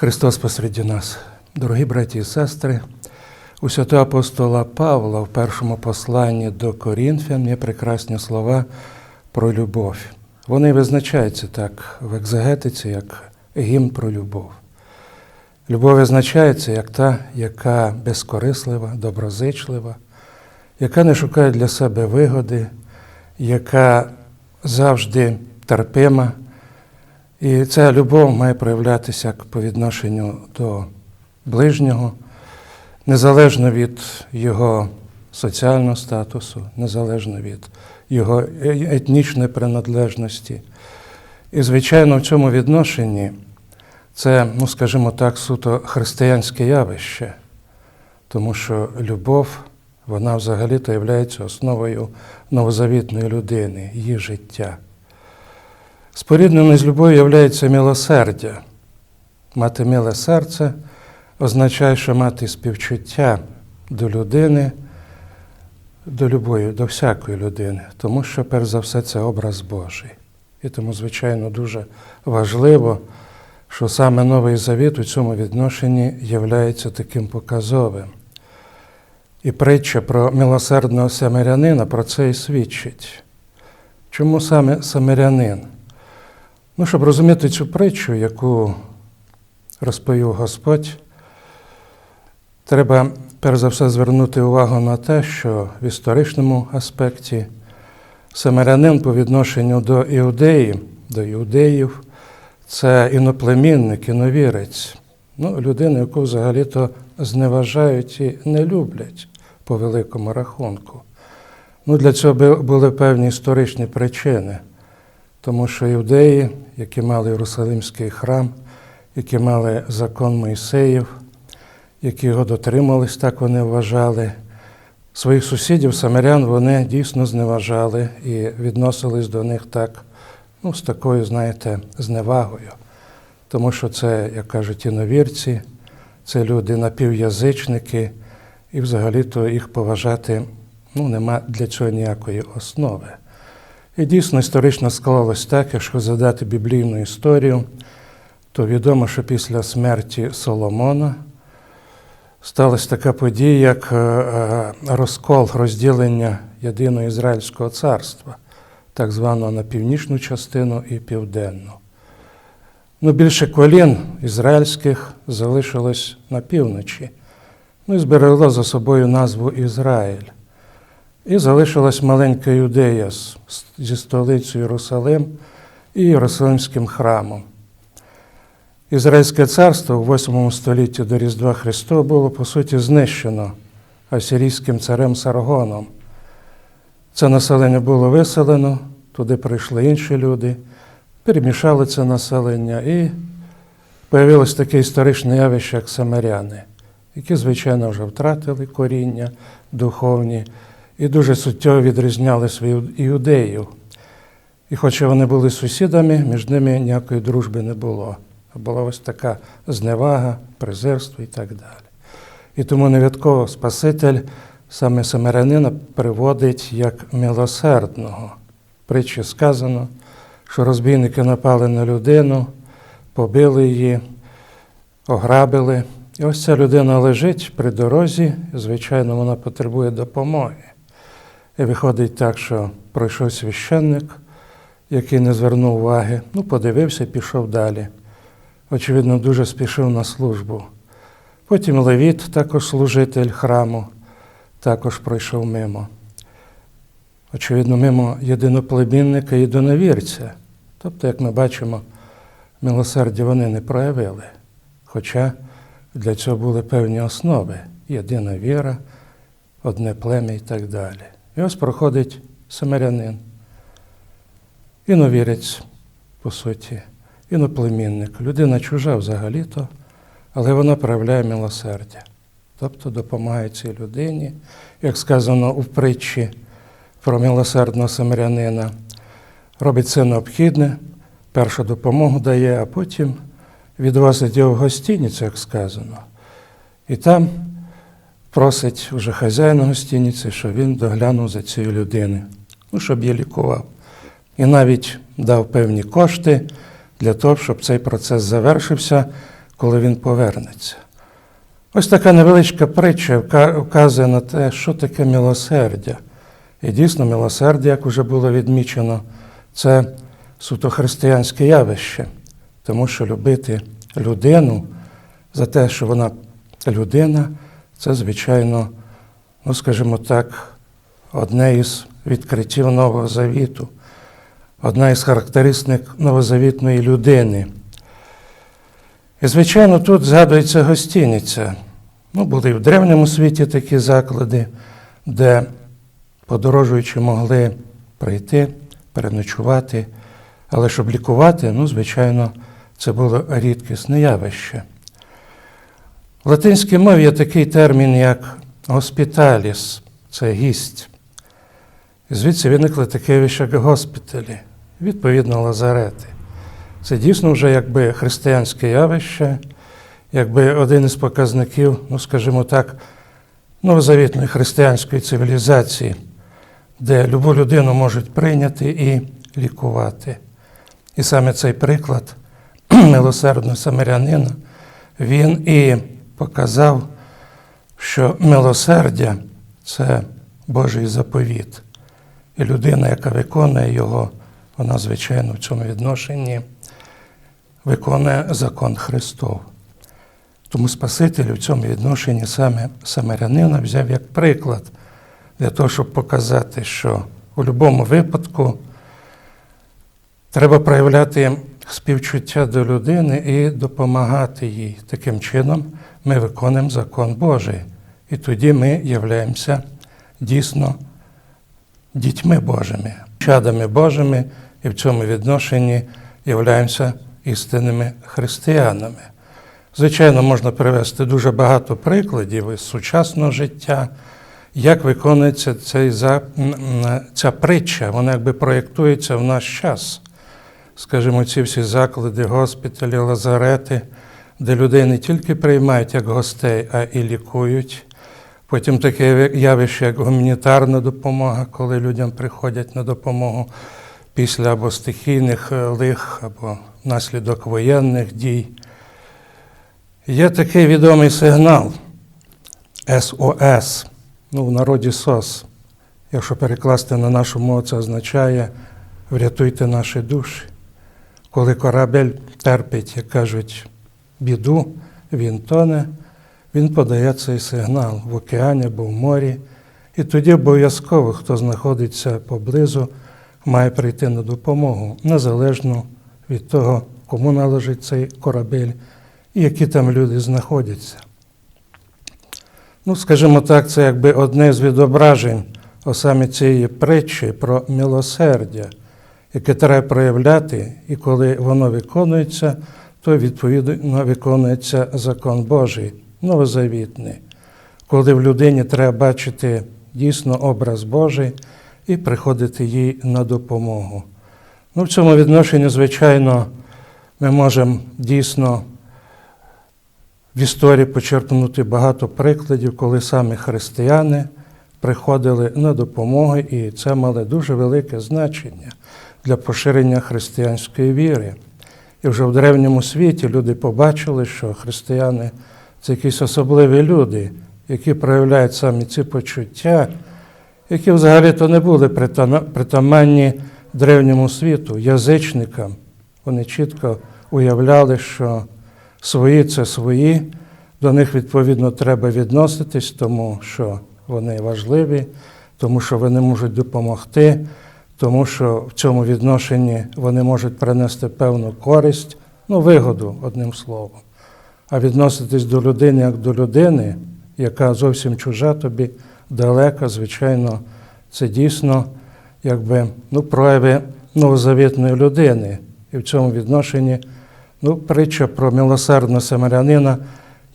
Христос посереді нас, дорогі браті і сестри, у святого апостола Павла в першому посланні до Корінфян є прекрасні слова про любов. Вони визначаються так в екзегетиці, як гімн про любов. Любов визначається як та, яка безкорислива, доброзичлива, яка не шукає для себе вигоди, яка завжди терпима. І ця любов має проявлятися як по відношенню до ближнього, незалежно від його соціального статусу, незалежно від його етнічної приналежності. І, звичайно, в цьому відношенні це, ну скажімо так, суто християнське явище, тому що любов, вона взагалі-то є основою новозавітної людини, її життя. Спорідненою з любов'ю являється милосердя. Мати миле серце означає, що мати співчуття до людини, до любої, до всякої людини, тому що, перш за все, це образ Божий. І тому, звичайно, дуже важливо, що саме Новий Завіт у цьому відношенні являється таким показовим. І притча про милосердного самарянина про це і свідчить. Чому саме самарянин? Ну, щоб розуміти цю притчу, яку розповів Господь, треба перш за все звернути увагу на те, що в історичному аспекті самарянин по відношенню до іудеї, до іудеїв, це іноплемінник, іновірець, ну, людина, яку взагалі-то зневажають і не люблять по великому рахунку. Ну, Для цього були певні історичні причини. Тому що іудеї, які мали Єрусалимський храм, які мали закон Мойсеїв, які його дотримались, так вони вважали, своїх сусідів, самарян, вони дійсно зневажали і відносились до них так, ну, з такою, знаєте, зневагою. Тому що це, як кажуть, іновірці, це люди напів'язичники, і взагалі-то їх поважати ну, нема для цього ніякої основи. І дійсно історично склалось так, якщо задати біблійну історію, то відомо, що після смерті Соломона сталася така подія, як розкол розділення єдиного Ізраїльського царства, так званого на північну частину і південну. Ну, Більше колін ізраїльських залишилось на півночі, ну і зберегло за собою назву Ізраїль. І залишилась маленька юдея зі столицею Єрусалим і Єрусалимським храмом. Ізраїльське царство в 8 столітті до Різдва Христова було, по суті, знищено асирійським царем Саргоном. Це населення було виселено, туди прийшли інші люди, перемішали це населення і появилось таке історичне явище, як самаряни, які, звичайно, вже втратили коріння духовні і дуже суттєво відрізняли свою іудеїв. І хоча вони були сусідами, між ними ніякої дружби не було. Була ось така зневага, презирство і так далі. І тому невідково Спаситель саме самарянина приводить як милосердного. Притчі сказано, що розбійники напали на людину, побили її, ограбили. І ось ця людина лежить при дорозі, і, звичайно, вона потребує допомоги. І виходить так, що пройшов священник, який не звернув уваги, ну, подивився і пішов далі. Очевидно, дуже спішив на службу. Потім Левіт, також служитель храму, також пройшов мимо. Очевидно, мимо єдиноплемінника і доновірця. Тобто, як ми бачимо, милосердя вони не проявили. Хоча для цього були певні основи єдина віра, одне плем'я і так далі. І ось проходить самарянин, іновірець, по суті, іноплемінник, людина чужа взагалі-то, але вона проявляє милосердя, тобто допомагає цій людині, як сказано у притчі про милосердного самарянина, робить це необхідне, першу допомогу дає, а потім відвозить його в гостиницю, як сказано. І там просить уже хазяїна гостиниці, щоб він доглянув за цією людиною, ну, щоб її лікував. І навіть дав певні кошти для того, щоб цей процес завершився, коли він повернеться. Ось така невеличка притча вказує на те, що таке милосердя. І дійсно, милосердя, як вже було відмічено, це суто християнське явище, тому що любити людину за те, що вона людина, це, звичайно, ну, скажімо так, одне із відкриттів Нового Завіту, одна із характеристик новозавітної людини. І, звичайно, тут згадується гостиниця. Ну, були і в древньому світі такі заклади, де подорожуючі могли прийти, переночувати, але щоб лікувати, ну, звичайно, це було рідкісне явище. В латинській мові є такий термін, як госпіталіс, це гість. Звідси виникли таке як госпіталі, відповідно, лазарети. Це дійсно вже якби християнське явище, якби один із показників, ну скажімо так, новозавітної християнської цивілізації, де любу людину можуть прийняти і лікувати. І саме цей приклад милосердного самарянина, він і показав, що милосердя це Божий заповіт. І людина, яка виконує його, вона, звичайно, в цьому відношенні виконує закон Христов. Тому Спаситель в цьому відношенні саме самарянина взяв як приклад для того, щоб показати, що у будь-якому випадку треба проявляти співчуття до людини і допомагати їй. Таким чином ми виконуємо закон Божий. І тоді ми являємося дійсно дітьми Божими, чадами Божими, і в цьому відношенні являємося істинними християнами. Звичайно, можна привести дуже багато прикладів із сучасного життя, як виконується цей, ця притча, вона якби проєктується в наш час. Скажімо, ці всі заклади, госпіталі, лазарети, де людей не тільки приймають як гостей, а і лікують. Потім таке явище, як гуманітарна допомога, коли людям приходять на допомогу після або стихійних е, лих, або внаслідок воєнних дій. Є такий відомий сигнал СОС, ну, в народі СОС. Якщо перекласти на нашу мову, це означає врятуйте наші душі. Коли корабель терпить, як кажуть, біду, він тоне, він подає цей сигнал в океані або в морі. І тоді обов'язково, хто знаходиться поблизу, має прийти на допомогу, незалежно від того, кому належить цей корабель і які там люди знаходяться. Ну, скажімо так, це якби одне з відображень саме цієї притчі про милосердя, яке треба проявляти, і коли воно виконується, то відповідно виконується закон Божий, новозавітний, коли в людині треба бачити дійсно образ Божий і приходити їй на допомогу. Ну, в цьому відношенні, звичайно, ми можемо дійсно в історії почерпнути багато прикладів, коли саме християни приходили на допомогу, і це мало дуже велике значення для поширення християнської віри. І вже в древньому світі люди побачили, що християни це якісь особливі люди, які проявляють самі ці почуття, які взагалі-то не були притаманні древньому світу, язичникам. Вони чітко уявляли, що свої це свої, до них відповідно треба відноситись, тому що вони важливі, тому що вони можуть допомогти, тому що в цьому відношенні вони можуть принести певну користь, ну, вигоду, одним словом. А відноситись до людини як до людини, яка зовсім чужа тобі, далека, звичайно, це дійсно якби, ну, прояви новозавітної людини. І в цьому відношенні ну, притча про милосердного самарянина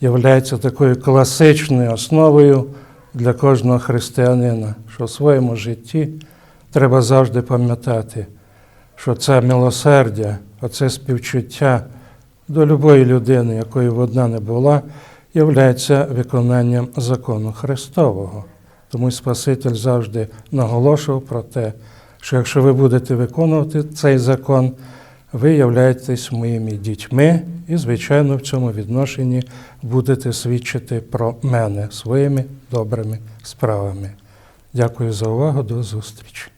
є такою класичною основою для кожного християнина, що в своєму житті треба завжди пам'ятати, що це милосердя, оце співчуття до любої людини, якої б одна не була, є виконанням закону Христового. Тому Спаситель завжди наголошував про те, що якщо ви будете виконувати цей закон, ви являєтесь моїми дітьми і, звичайно, в цьому відношенні будете свідчити про мене своїми добрими справами. Дякую за увагу. До зустрічі.